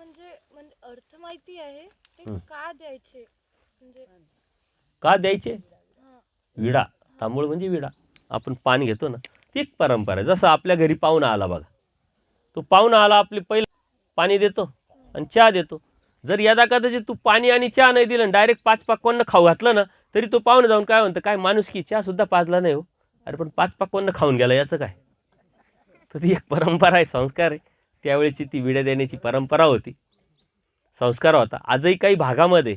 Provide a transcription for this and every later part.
म्हणजे म्हणजे अर्थ माहिती आहे ते हं. का द्यायचे? म्हणजे का द्यायचे? हा विडा. तांबूळ म्हणजे विडा. आपण पान घेतो ना ती एक परंपरा आहे. जसं आपल्या घरी पाहुणा आला बघा. तो पाहुणा आला आपले पहिलं पाणी देतो आणि चहा देतो. जर यदा कदाचित तू पाणी आणि चहा नाही दिलं डायरेक्ट पाच पाकवांना खाऊ घातलं ना तरी तो पाहुणा जाऊन काय म्हणतं काय माणूस की चहा सुद्धा पाजला नाही हो. अरे पण पाच पाकवांना खाऊन गेला याचं काय? तर ती एक परंपरा आहे संस्कार आहे. त्यावेळेची ती विड्या देण्याची परंपरा होती. संस्कार होता. आजही काही भागामध्ये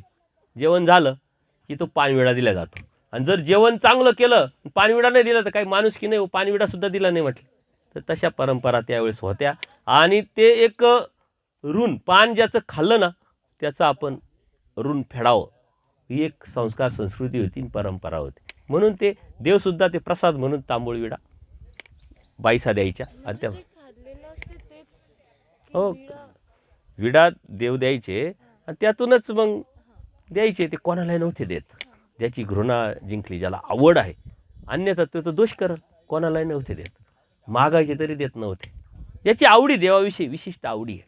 जेवण झालं की तो पानविडा दिला जातो. आणि जर जेवण चांगलं केलं पानविडा नाही दिला तर काही माणूस की नाही हो, पानविडासुद्धा दिला नाही म्हटलं. तर तशा परंपरा त्यावेळेस होत्या. आणि ते एक ऋण पान ज्याचं खाल्लं ना त्याचं आपण ऋण फेडावं. ही एक संस्कार संस्कृती होती आणि परंपरा होती. म्हणून ते देवसुद्धा ते प्रसाद म्हणून तांबूळ विडा बाईसा द्यायच्या आणि त्या जे खाल्लेलं असते तेच की हो. विडा? देव द्यायचे आणि त्यातूनच मग द्यायचे ते कोणालाही नव्हते देत. ज्याची घृणा जिंकली ज्याला आवड आहे अन्यथा तो तो दोष करल कोणालाही नव्हते देत. मागायचे तरी देत नव्हते. ज्याची आवडी देवाविषयी विशिष्ट आवडी आहे.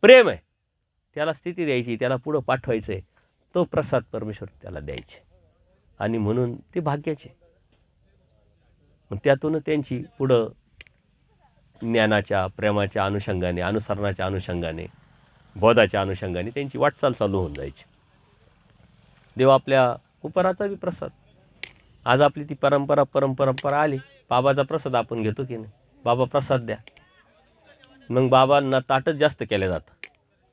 प्रेम आहे. त्याला स्थिती द्यायची त्याला पुढं पाठवायचं आहे तो प्रसाद परमेश्वर त्याला द्यायचे. आणि म्हणून ते भाग्याचे. मग त्यातून त्यांची पुढं ज्ञानाच्या प्रेमाच्या अनुषंगाने अनुसरणाच्या अनुषंगाने बोधाच्या अनुषंगाने त्यांची वाटचाल चालू होऊन जायची. देव आपल्या उपराचा बी प्रसाद. आज आपली ती परंपरा परंपरा आली. बाबाचा प्रसाद आपण घेतो की नाही? बाबा प्रसाद द्या. मग बाबांना ताटच जास्त केलं जातं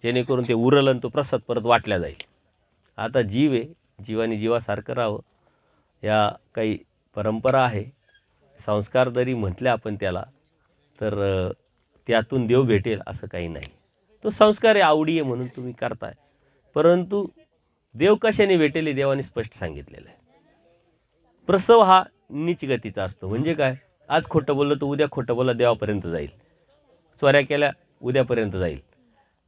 जेणेकरून ते उरलं आणि तो प्रसाद परत वाटल्या जाईल. आता जीव आहे. जीवाने जीवासारखं राहावं. या काही परंपरा आहे. संस्कार जरी म्हटल्या आपण त्याला तर त्यातून देव भेटेल असं काही नाही. तो संस्कार आहे आवडी आहे म्हणून तुम्ही करताय. परंतु देव कशाने भेटेल हे देवाने स्पष्ट सांगितलेलं आहे. प्रसव हा नीच गतीचा असतो. म्हणजे काय? आज खोटं बोललं तर उद्या खोटं बोलला देवापर्यंत जाईल. चोऱ्या केल्या उद्यापर्यंत जाईल.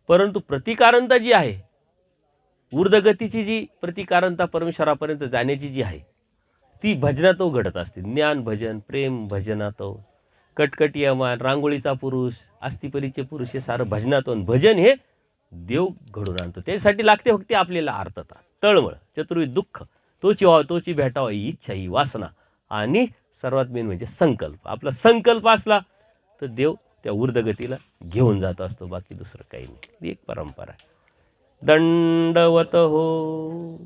परंतु प्रतिकारंता जी आहे ऊर्धगतीची जी प्रतिकारंता परमेश्वरापर्यंत जाण्याची जी आहे ती भजनात घडत असते. ज्ञान भजन प्रेम भजनात कटकट यमान रांगोळीचा पुरुष अस्थिपरीचे पुरुष हे सारं भजनातून भजन हे देव घडून आणतो. त्यासाठी लागते फक्त आपल्याला आर्तता तळमळ चतुर्वी दुःख. तोची व्हावं तोची भेटावं ही इच्छा ही वासना. आणि सर्वात मेन म्हणजे संकल्प. आपला संकल्प असला तर देव त्या ऊर्धगतीला घेऊन जात असतो बाकी दुसरं काही नाही. ही एक परंपरा आहे. दंडवत हो.